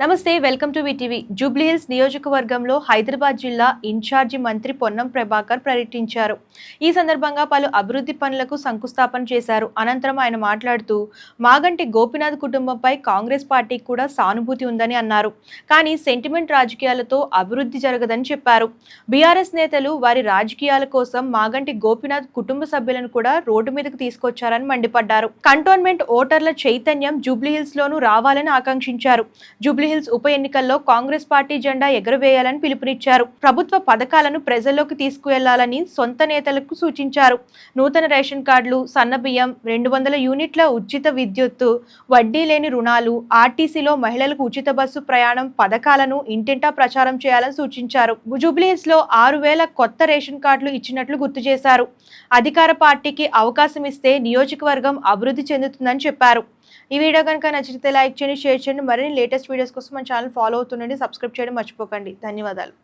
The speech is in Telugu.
నమస్తే వెల్కమ్ టు విటీవీ. జూబ్లీహిల్స్ నియోజకవర్గంలో హైదరాబాద్ జిల్లా ఇన్ఛార్జి మంత్రి పొన్నం ప్రభాకర్ పర్యటించారు. ఈ సందర్భంగా పలు అభివృద్ధి పనులకు శంకుస్థాపన చేశారు. అనంతరం ఆయన మాట్లాడుతూ మాగంటి గోపినాథ్ కుటుంబంపై కాంగ్రెస్ పార్టీకి కూడా సానుభూతి ఉందని అన్నారు. కానీ సెంటిమెంట్ రాజకీయాలతో అభివృద్ధి జరగదని చెప్పారు. బీఆర్ఎస్ నేతలు వారి రాజకీయాల కోసం మాగంటి గోపినాథ్ కుటుంబ సభ్యులను కూడా రోడ్డు మీదకు తీసుకొచ్చారని మండిపడ్డారు. కంటోన్మెంట్ ఓటర్ల చైతన్యం జూబ్లీహిల్స్ లోనూ రావాలని ఆకాంక్షించారు. జూబ్లీహిల్స్ ఉప ఎన్నికల్లో కాంగ్రెస్ పార్టీ జెండా ఎగురవేయాలని పిలుపునిచ్చారు. ప్రభుత్వ పథకాలను ప్రజల్లోకి తీసుకువెళ్ళాలని సొంత నేతలకు సూచించారు. నూతన రేషన్ కార్డులు సన్నబియ్యం రెండు వందల యూనిట్ల ఉచిత విద్యుత్తు వడ్డీ లేని రుణాలు ఆర్టీసీలో మహిళలకు ఉచిత బస్సు ప్రయాణం పథకాలను ఇంటింటా ప్రచారం చేయాలని సూచించారు. జూబ్లీహిల్స్లో ఆరు వేల కొత్త రేషన్ కార్డులు ఇచ్చినట్లు గుర్తు చేశారు. అధికార పార్టీకి అవకాశం ఇస్తే నియోజకవర్గం అభివృద్ధి చెందుతుందని చెప్పారు. ఈ వీడియో కనుక నచ్చితే లైక్ చేయండి షేర్ చేయండి. మరిన్ని లేటెస్ట్ వీడియోస్ కోసం మన ఛానల్ ఫాలో అవుతుండండి సబ్స్క్రైబ్ చేయడం మర్చిపోకండి. ధన్యవాదాలు.